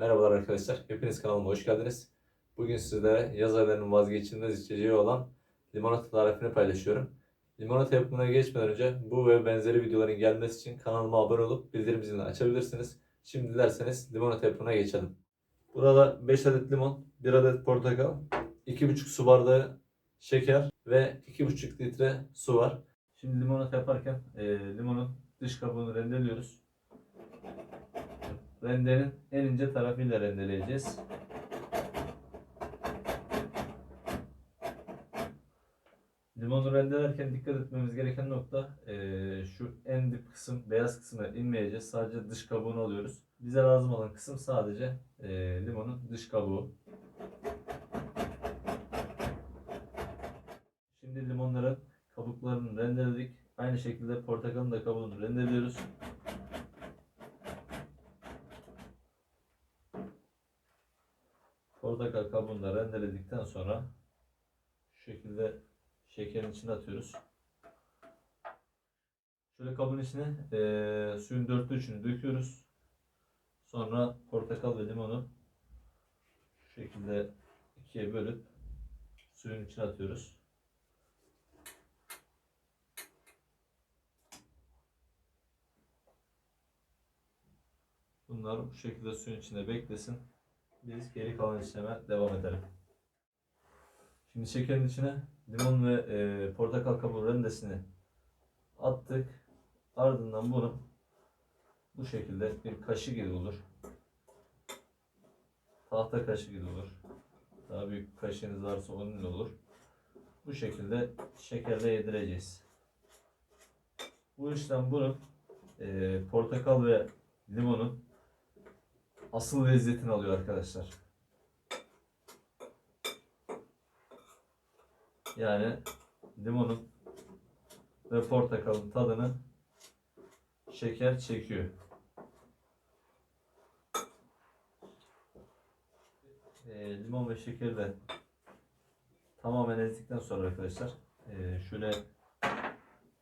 Merhabalar arkadaşlar, hepiniz kanalıma hoş geldiniz. Bugün sizlere yaz aylarının vazgeçilmez içeceği olan limonata tarifini paylaşıyorum. Limonata yapımına geçmeden önce bu ve benzeri videoların gelmesi için kanalıma abone olup bildirim zilini açabilirsiniz. Şimdi dilerseniz limonata yapımına geçelim. Burada 5 adet limon, 1 adet portakal, 2,5 su bardağı şeker ve 2,5 litre su var. Şimdi limonata yaparken e, limonun dış kabuğunu rendeliyoruz. Rendenin en ince tarafıyla rendeleyeceğiz. Limonu rendelerken dikkat etmemiz gereken nokta eee, şu en dip kısım, beyaz kısmına inmeyeceğiz. Sadece dış kabuğunu alıyoruz. Bize lazım olan kısım sadece eee, limonun dış kabuğu. Şimdi limonların kabuklarını rendeledik. Aynı şekilde portakalın da kabuğunu rendeliyoruz. Portakal kabuğunu rendeledikten sonra şu şekilde şekerin içine atıyoruz. Şöyle kabın içine eee, suyun dörtte üçünü döküyoruz. Sonra portakal ve limonu şu şekilde ikiye bölüp suyun içine atıyoruz. Bunlar bu şekilde suyun içinde beklesin. Biz geri kalan işleme devam edelim. Şimdi şekerin içine limon ve e, portakal kabuğu rendesini attık. Ardından bunu bu şekilde bir kaşık gibi olur. Tahta kaşık gibi olur. Daha büyük kaşığınız varsa onun olur. Bu şekilde şekerle yedireceğiz. Bu işlem bunun e, portakal ve limonun asıl lezzetini alıyor arkadaşlar. Yani limonun ve portakalın tadını şeker çekiyor. Ee, limon ve şekeri de tamamen ezdikten sonra arkadaşlar ee, şöyle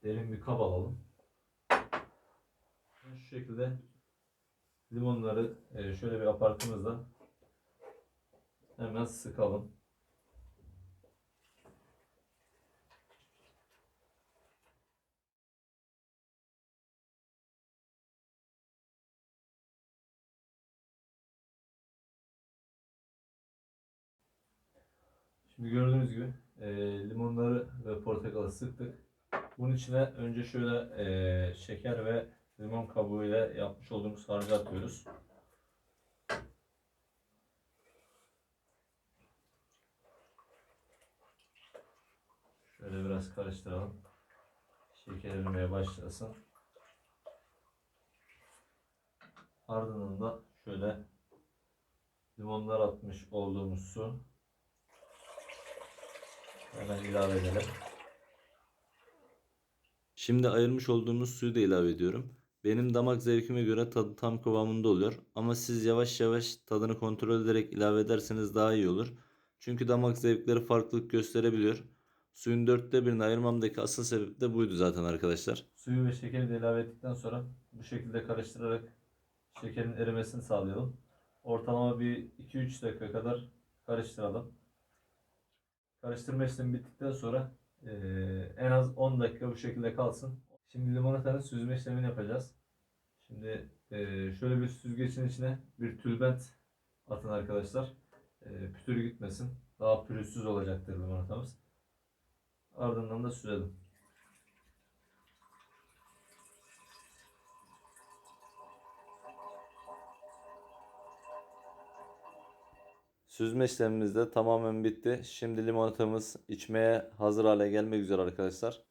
derin bir kap alalım. Şu şekilde limonları e, şöyle bir apartımızda hemen sıkalım. Şimdi gördüğünüz gibi e, limonları ve portakalı sıktık. Bunun içine önce şöyle e, şeker ve limon kabuğuyla yapmış olduğumuz harcı atıyoruz. Şöyle biraz karıştıralım. Şeker erimeye başlasın. Ardından da şöyle limonlar atmış olduğumuz su hemen ilave edelim. Şimdi ayırmış olduğumuz suyu da ilave ediyorum. Benim damak zevkime göre tadı tam kıvamında oluyor. Ama siz yavaş yavaş tadını kontrol ederek ilave ederseniz daha iyi olur. Çünkü damak zevkleri farklılık gösterebiliyor. Suyun dörtte birini ayırmamdaki asıl sebep de buydu zaten arkadaşlar. Suyu ve şekeri de ilave ettikten sonra bu şekilde karıştırarak şekerin erimesini sağlayalım. Ortalama bir 2-3 dakika kadar karıştıralım. Karıştırma işlemi bittikten sonra eee, en az 10 dakika bu şekilde kalsın. Şimdi limonatanın süzme işlemini yapacağız. Şimdi eee, şöyle bir süzgecin içine bir tülbent atın arkadaşlar. Eee pütür gitmesin. Daha pürüzsüz olacaktır limonatamız. Ardından da sürelim. Süzme işlemimiz de tamamen bitti. Şimdi limonatamız içmeye hazır hale gelmek üzere arkadaşlar.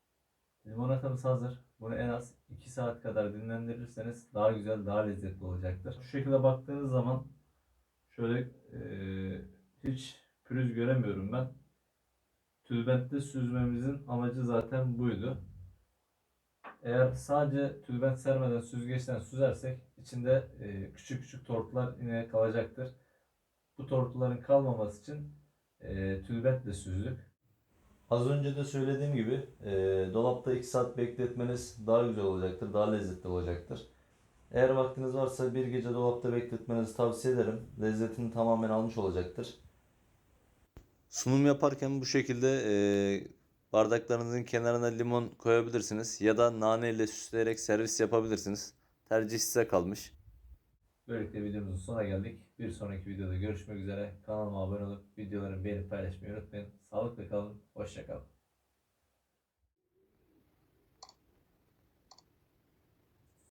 Limonatamız hazır. Bunu en az 2 saat kadar dinlendirirseniz daha güzel, daha lezzetli olacaktır. Şu şekilde baktığınız zaman şöyle eee, hiç pürüz göremiyorum ben. Tülbentte süzmemizin amacı zaten buydu. Eğer sadece tülbent sermeden süzgeçten süzersek içinde eee, küçük küçük tortular yine kalacaktır. Bu tortuların kalmaması için eee tülbentle süzdük. Az önce de söylediğim gibi e, dolapta 2 saat bekletmeniz daha güzel olacaktır, daha lezzetli olacaktır. Eğer vaktiniz varsa bir gece dolapta bekletmenizi tavsiye ederim. Lezzetini tamamen almış olacaktır. Sunum yaparken bu şekilde e, bardaklarınızın kenarına limon koyabilirsiniz ya da nane ile süsleyerek servis yapabilirsiniz. Tercih size kalmış. Böylelikle videomuzun sonuna geldik. Bir sonraki videoda görüşmek üzere. Kanalıma abone olup videoları beğenip paylaşmayı unutmayın. Sağlıkla kalın. Hoşça kalın.